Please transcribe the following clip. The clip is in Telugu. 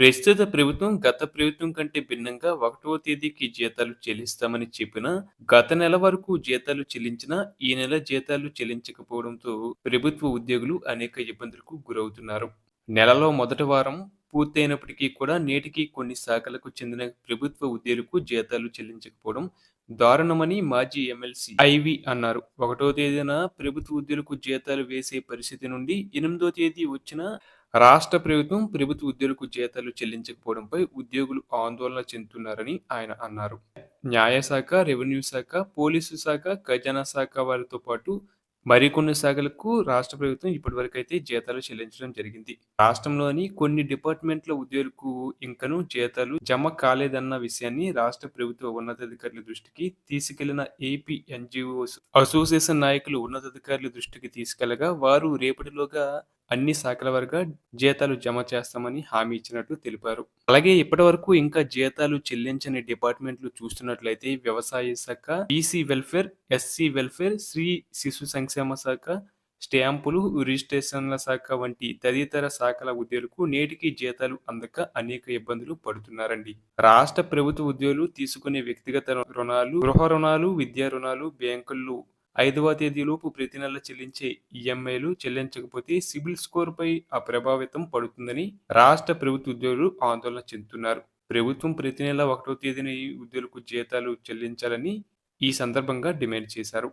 ప్రస్తుత ప్రభుత్వం గత ప్రభుత్వం కంటే భిన్నంగా ఒకటవ తేదీకి జీతాలు చెల్లిస్తామని చెప్పిన గత నెల వరకు జీతాలు చెల్లించినా ఈ నెల జీతాలు చెల్లించకపోవడంతో ప్రభుత్వ ఉద్యోగులు అనేక ఇబ్బందులకు గురవుతున్నారు. నెలలో మొదటి వారం పూర్తయినప్పటికీ కూడా నేటికి కొన్ని శాఖలకు చెందిన ప్రభుత్వ ఉద్యోగులకు జీతాలు చెల్లించకపోవడం దారుణమని మాజీ ఎమ్మెల్సీ ఐవి అన్నారు. ఒకటో తేదీన ప్రభుత్వ ఉద్యోగులకు జీతాలు వేసే పరిస్థితి నుండి ఎనిమిదో తేదీ వచ్చిన రాష్ట్ర ప్రభుత్వం ప్రభుత్వ ఉద్యోగులకు జీతాలు చెల్లించకపోవడంపై ఉద్యోగులు ఆందోళన చెందుతున్నారని ఆయన అన్నారు. న్యాయశాఖ రెవెన్యూ శాఖ పోలీసు శాఖ ఖజానా శాఖ వారితో పాటు మరికొన్ని శాఖలకు రాష్ట్ర ప్రభుత్వం ఇప్పటివరకు అయితే జీతాలు చెల్లించడం జరిగింది. రాష్ట్రంలోని కొన్ని డిపార్ట్మెంట్ల ఉద్యోగులకు ఇంకనూ జీతాలు జమ కాలేదన్న విషయాన్ని రాష్ట్ర ప్రభుత్వ ఉన్నతాధికారుల దృష్టికి తీసుకెళ్ళిన ఏపీ ఎన్జిఓస్ అసోసియేషన్ నాయకులు ఉన్నతాధికారుల దృష్టికి తీసుకెళ్ళగా వారు రేపటిలోగా అన్ని శాఖల వరకు జీతాలు జమ చేస్తామని హామీ ఇచ్చినట్లు తెలిపారు. అలాగే ఇప్పటి వరకు ఇంకా జీతాలు చెల్లించని డిపార్ట్మెంట్లు చూస్తున్నట్లయితే వ్యవసాయ శాఖ బీసీ వెల్ఫేర్ ఎస్సీ వెల్ఫేర్ శ్రీ శిశు సంక్షేమ శాఖ స్టాంపులు రిజిస్ట్రేషన్ల శాఖ వంటి తదితర శాఖల ఉద్యోగులకు నేటికి జీతాలు అందక అనేక ఇబ్బందులు పడుతున్నారండి. రాష్ట్ర ప్రభుత్వ ఉద్యోగులు తీసుకునే వ్యక్తిగత రుణాలు గృహ రుణాలు విద్యా రుణాలు బ్యాంకులు ఐదవ తేదీలోపు ప్రతి నెల చెల్లించే ఈఎంఐలు చెల్లించకపోతే సిబిల్ స్కోర్పై ఆ ప్రభావితం పడుతుందని రాష్ట్ర ప్రభుత్వ ఉద్యోగులు ఆందోళన చెందుతున్నారు. ప్రభుత్వం ప్రతి నెల ఒకటో తేదీన ఈ ఉద్యోగులకు జీతాలు చెల్లించాలని ఈ సందర్భంగా డిమాండ్ చేశారు.